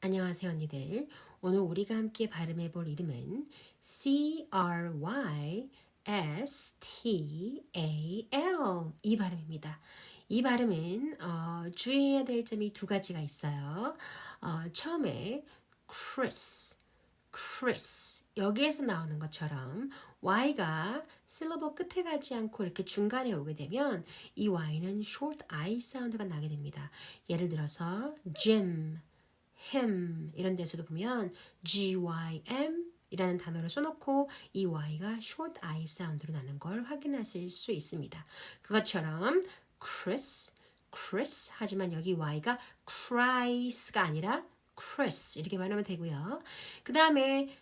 안녕하세요, 언니들. 오늘 우리가 함께 발음해 볼 이름은 C-R-Y S-T-A-L 이 발음입니다. 이 발음은 어, 주의해야 될 점이 두 가지가 있어요. 어, 처음에 Chris, Chris 여기에서 나오는 것처럼 Y가 실러버 끝에 가지 않고 이렇게 중간에 오게 되면 이 Y는 short I 사운드가 나게 됩니다. 예를 들어서 Jim, him 이런 데서도 보면 G-Y-M 이라는 단어를 써놓고 이 Y가 short I 사운드로 나는 걸 확인하실 수 있습니다. 그것처럼 Chris, Chris 하지만 여기 Y가 Chris가 아니라 Chris 이렇게 말하면 되고요. 그 다음에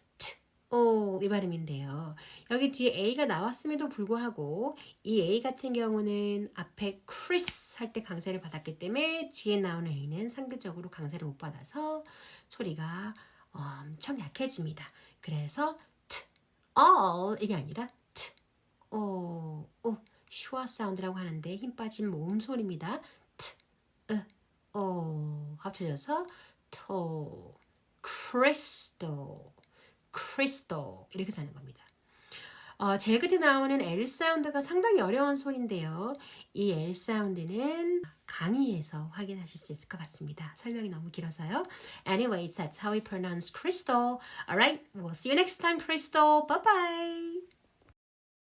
o 이 발음인데요. 여기 뒤에 A가 나왔음에도 불구하고 이 A 같은 경우는 앞에 Chris 할 때 강세를 받았기 때문에 뒤에 나오는 A는 상대적으로 강세를 못 받아서 소리가 엄청 약해집니다. 그래서 t, all 이게 아니라 t, o, o 슈아 사운드라고 하는데 힘 빠진 모음 소리입니다. t, 으, o 합쳐져서 to, crystal, crystal 이렇게 사는 겁니다. 어, 제일 끝에 나오는 L 사운드가 상당히 어려운 소리인데요. 이 L 사운드는 강의에서 확인하실 수 있을 것 같습니다. 설명이 너무 길어서요. Anyways, that's how we pronounce crystal. Alright, we'll see you next time, crystal. Bye bye.